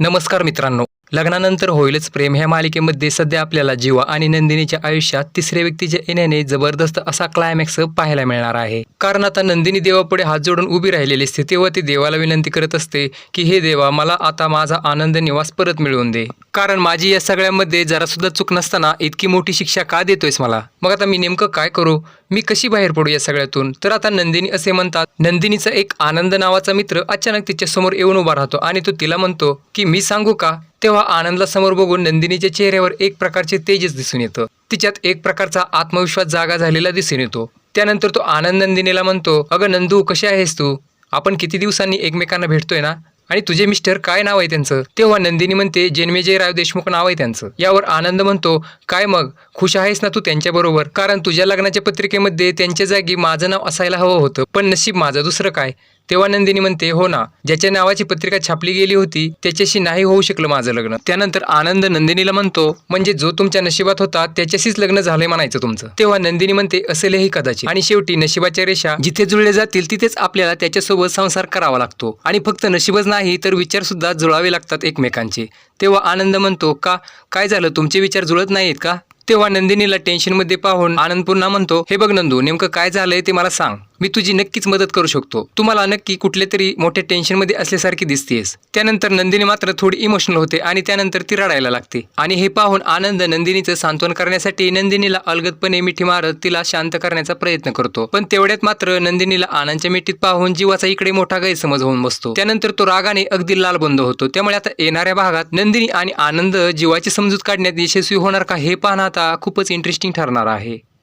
नमस्कार मित्रांनो. लग्नानंतर होईलच प्रेम. ह्या मालिकेमध्ये सध्या आपल्याला जीवा आणि नंदिनीच्या आयुष्यात तिसऱ्या व्यक्तीच्या येण्याने जबरदस्त असा क्लायमॅक्स पाहायला मिळणार आहे. कारण आता नंदिनी देवापुढे हात जोडून उभी राहिलेली असते तेव्हा ती देवाला विनंती करत असते की हे देवा मला आता माझा आनंद निवास परत मिळवून दे. कारण माझी या सगळ्यामध्ये जरा सुद्धा चूक नसताना इतकी मोठी शिक्षा का देतोयस मला? मग आता मी नेमकं काय करू? मी कशी बाहेर पडू या सगळ्यातून? तर आता नंदिनी असे म्हणतात नंदिनीचा एक आनंद नावाचा मित्र अचानक तिच्या समोर येऊन उभा राहतो आणि तो तिला म्हणतो की मी सांगू का? तेव्हा आनंदला समोर बघून नंदिनीच्या चेहऱ्यावर एक प्रकारचे तेजच दिसून येतं. तिच्यात एक प्रकारचा आत्मविश्वास जागा झालेला दिसून येतो. त्यानंतर तो आनंद नंदिनीला म्हणतो अगं नंदू कशी आहेस तू? आपण किती दिवसांनी एकमेकांना भेटतोय ना? आणि तुझे मिस्टर काय नाव आहे त्यांचं? तेव्हा नंदिनी म्हणते जन्मेजयराव देशमुख नाव आहे त्यांचं. यावर आनंद म्हणतो काय मग? खुश आहेस ना तू त्यांच्याबरोबर कारण तुझ्या लग्नाच्या पत्रिकेमध्ये त्यांच्या जागी माझं नाव असायला हवं होतं. पण नशीब माझं दुसरं काय? तेव्हा नंदिनी म्हणते हो ना ज्याच्या नावाची पत्रिका छापली गेली होती त्याच्याशी नाही होऊ शकलं माझं लग्न. त्यानंतर आनंद नंदिनीला म्हणतो म्हणजे जो तुमच्या नशिबात होता त्याच्याशीच लग्न झालंय म्हणायचं तुमचं. तेव्हा नंदिनी म्हणते असेलही कदाचित. आणि शेवटी नशिबाच्या रेषा जिथे जुळले जातील तिथेच आपल्याला त्याच्यासोबत संसार करावा लागतो. आणि फक्त नशीबच नाही तर विचार सुद्धा जुळावे लागतात एकमेकांचे. तेव्हा आनंद म्हणतो का काय झालं? तुमचे विचार जुळत नाहीत का? तेव्हा नंदिनीला टेन्शनमध्ये पाहून आनंद पुन्हा म्हणतो हे बघ नंदू नेमकं काय झालंय ते मला सांग. मी तुझी नक्कीच मदत करू शकतो. तुम्हाला नक्की कुठले तरी मोठ्या टेन्शनमध्ये असल्यासारखी दिसतेस. त्यानंतर नंदिनी मात्र थोडी इमोशनल होते आणि त्यानंतर ती रडायला लागते. आणि हे पाहून आनंद नंदिनीचं सांत्वन करण्यासाठी नंदिनीला अलगदपणे मिठी मारत तिला शांत करण्याचा प्रयत्न करतो. पण तेवढ्यात मात्र नंदिनीला आनंदच्या मिठीत पाहून जीवाचा इकडे मोठा गैरसमज होऊन बसतो. त्यानंतर तो रागाने अगदी लाल बंद होतो. त्यामुळे आता येणाऱ्या भागात नंदिनी आणि आनंद जीवाची समजूत काढण्यात यशस्वी होणार का हे पाहणं आता खूपच इंटरेस्टिंग ठरणार आहे.